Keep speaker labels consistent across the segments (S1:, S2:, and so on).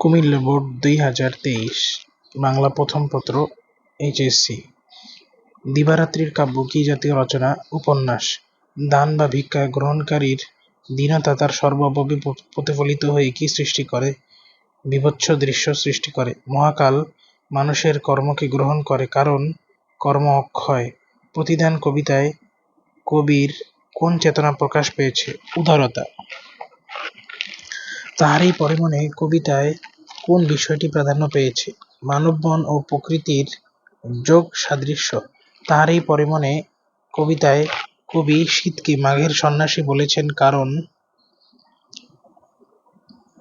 S1: Comilla board দুই হাজার তেইশ, বাংলা প্রথম পত্র, এইচএসসি। দিবারাত্রির কাব্য কি জাতীয় রচনা? উপন্যাস। দান বা ভিক্ষা গ্রহণকারীর দীনতা তার সর্বাবয়বে প্রতিফলিত হয়ে কি সৃষ্টি করে? বিভৎস দৃশ্য সৃষ্টি করে। মহাকাল মানুষের কর্মকে গ্রহণ করে কারণ কর্ম অক্ষয়। প্রতিদান কবিতায় কবির কোন চেতনা প্রকাশ পেয়েছে? উদারতা। তাহারই পরিমণে কবিতায় কোন বিষয়টি প্রাধান্য পেয়েছে? মানবমন ও প্রকৃতির যোগ সাদৃশ্য। তাহারই পরিমণে কবিতায় কবি শীতকে মাঘের সন্ন্যাসী বলেছেন, কারণ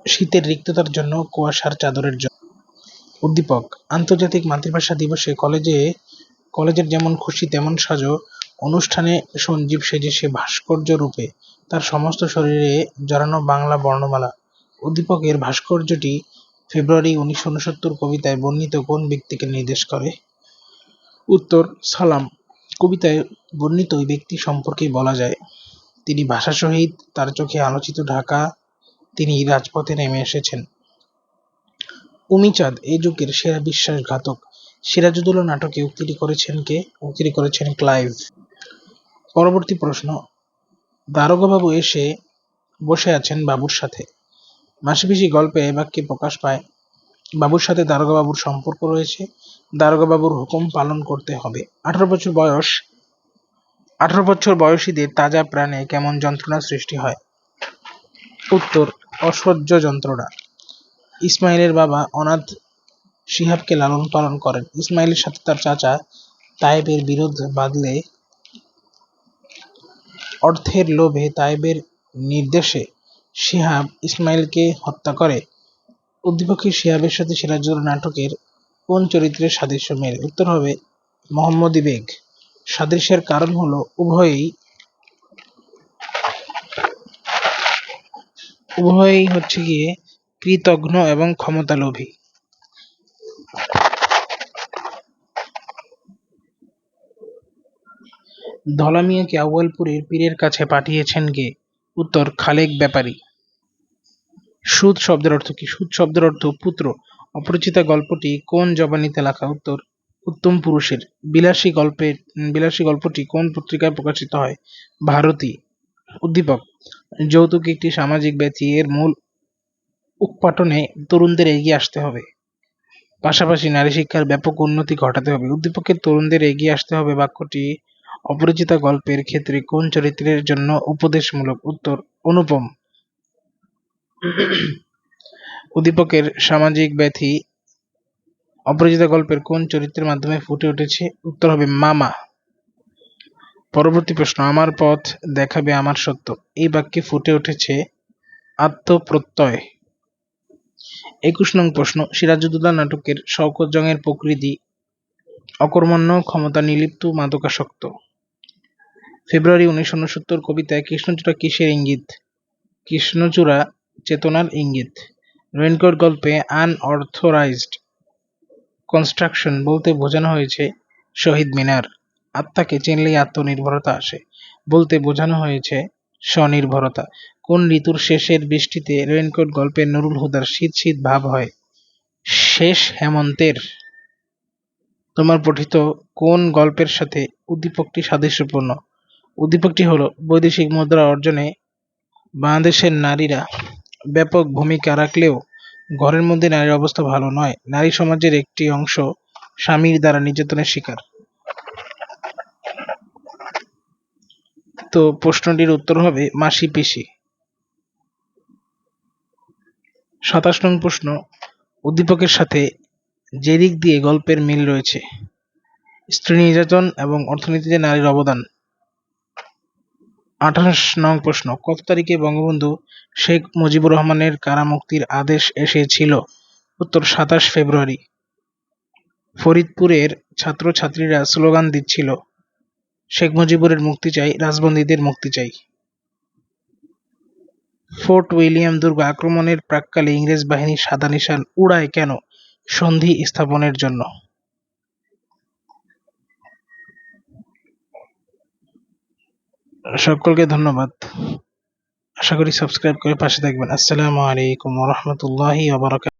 S1: শীতের রিক্ততার জন্য কুয়াশার চাদরের জন্য। উদ্দীপক, আন্তর্জাতিক মাতৃভাষা দিবসে কলেজে, কলেজের যেমন খুশি, তেমন সাজো। অনুষ্ঠানে সঞ্জীব সেজে সে ভাস্কর্য রূপে তার সমস্ত শরীরে জড়ানো বাংলা বর্ণমালা। উদ্দীপকের ভাস্কর্যটি ফেব্রুয়ারি উনিশশো উনসত্তর কবিতায় বর্ণিত কোন ব্যক্তিকে নির্দেশ করে? উত্তর, সালাম। কবিতায় বর্ণিত ওই ব্যক্তি সম্পর্কেই বলা যায়। তিনি ভাষা সহিত, তার চোখে আলোচিত ঢাকা, তিনি রাজপথে নেমে এসেছেন। উমিচাঁদ এই যুগের সেরা বিশ্বাসঘাতক। সিরাজুদ্দৌলা নাটকে উক্তিটি করেছেন কে? উক্তিটি করেছেন ক্লাইভ। পরবর্তী প্রশ্ন, দারোগাবাবু এসে বসে আছেন বাবুর সাথে। মাসিপিসি গল্পে এ বাক্যে প্রকাশ পায়, বাবুর সাথে দারোগাবাবুর সম্পর্ক রয়েছে, দারোগাবাবুর হুকুম পালন করতে হবে। আঠারো বছর বয়স, আঠারো বছর বয়সীদের তাজা প্রাণে কেমন যন্ত্রণা সৃষ্টি হয়? উত্তর, অসহ্য যন্ত্রণা। ইসমাইলের বাবা অনাথ শিহাবকে লালন পালন করেন। ইসমাইলের সাথে তার চাচা তায়েবের বিরোধ বাদলে অর্থের লোভে তায়েবের নির্দেশে শিহাব ইসমাইলকে হত্যা করে। উদ্দীপকের শিহাবের সাথে সিরাজুদ্দৌলা নাটকের কোন চরিত্রের সাদৃশ্য মেলে? উত্তর হবে মোহাম্মদী বেগ সাদৃশ্যের কারণ হলো উভয়ই উভয়ই হচ্ছে গিয়ে কৃতঘ্ন এবং ক্ষমতালোভী। ধলা মিয়াকে আউয়ালপুরের পীরের কাছে পাঠিয়েছেন কে? উত্তর, খালেক ব্যাপারী। সুদ শব্দের অর্থ কি? সুদ শব্দের অর্থ পুত্র। অপরিচিতা গল্পটি কোন জবানিতে লেখা? উত্তর, উত্তম পুরুষের। বিলাসী গল্পের বিলাসী গল্পটি কোন পত্রিকায় প্রকাশিত হয়? ভারতী, উদ্দীপক। যৌতুক একটি সামাজিক ব্যাধি এর মূল উৎপাটনে তরুণদের এগিয়ে আসতে হবে। পাশাপাশি নারী শিক্ষার ব্যাপক উন্নতি ঘটাতে হবে। উদ্দীপকের তরুণদের এগিয়ে আসতে হবে বাক্যটি অপরিচিতা গল্পের ক্ষেত্রে কোন চরিত্রের জন্য উপদেশমূলক? উত্তর, অনুপম। উদ্দীপকের সামাজিক ব্যাধি অপরিচিতা গল্পের কোন চরিত্রের মাধ্যমে ফুটে উঠেছে? উত্তর হবে, মামা। পরবর্তী প্রশ্ন, আমার পথ দেখাবে আমার সত্য। এই বাক্যে ফুটে উঠেছে আত্মপ্রত্যয়। একুশ নং প্রশ্ন সিরাজুদ্দৌলা নাটকের শওকত জংয়ের প্রকৃতি অকর্মণ্য, ক্ষমতা নিলিপ্ত মাদকাসক্ত। ফেব্রুয়ারি উনিশশো উনসত্তর, কবিতায় কৃষ্ণচূড়া কিসের ইঙ্গিত? কৃষ্ণচূড়া চেতনার ইঙ্গিত। রেনকোট গল্পে আনঅর্থরাইজড কনস্ট্রাকশন বলতে বোঝানো হয়েছে শহীদ মিনার। আত্মাকে চিনলেই আত্মনির্ভরতা আসে। বলতে বোঝানো হয়েছে স্বনির্ভরতা। কোন ঋতুর শেষের বৃষ্টিতে রেনকোট গল্পে নুরুল হুদার শীত শীত ভাব হয়? শেষ হেমন্তের। তোমার পঠিত কোন গল্পের সাথে উদ্দীপকটি সাদৃশ্যপূর্ণ? উদ্দীপকটি হল বৈদেশিক মুদ্রা অর্জনে বাংলাদেশের নারীরা ব্যাপক ভূমিকা রাখলেও ঘরের মধ্যে নারীর অবস্থা ভালো নয়। নারী সমাজের একটি অংশ স্বামীর দ্বারা নির্যাতনের শিকার। তো প্রশ্নটির উত্তর হবে, মাসি পিসি। সাতাশ নং প্রশ্ন, উদ্দীপকের সাথে যে দিক দিয়ে গল্পের মিল রয়েছে। স্ত্রী নির্যাতন এবং অর্থনীতিতে নারীর অবদান। আঠাশ নং প্রশ্ন, কত তারিখে বঙ্গবন্ধু শেখ মুজিবুর রহমানের কারামুক্তির আদেশ এসেছিল? উত্তর, সাতাশ ফেব্রুয়ারি। ফরিদপুরের ছাত্রছাত্রীরা স্লোগান দিচ্ছিল, শেখ মুজিবুরের মুক্তি চাই, রাজবন্দীদের মুক্তি চাই। ফোর্ট উইলিয়াম দুর্গ আক্রমণের প্রাক্কালে ইংরেজ বাহিনী সাদা নিশান উড়ায় কেন সন্ধি স্থাপনের জন্য? সকলকে ধন্যবাদ। আশা করি সাবস্ক্রাইব করে পাশে থাকবেন। আসসালামু আলাইকুম রহমতুল্লাহি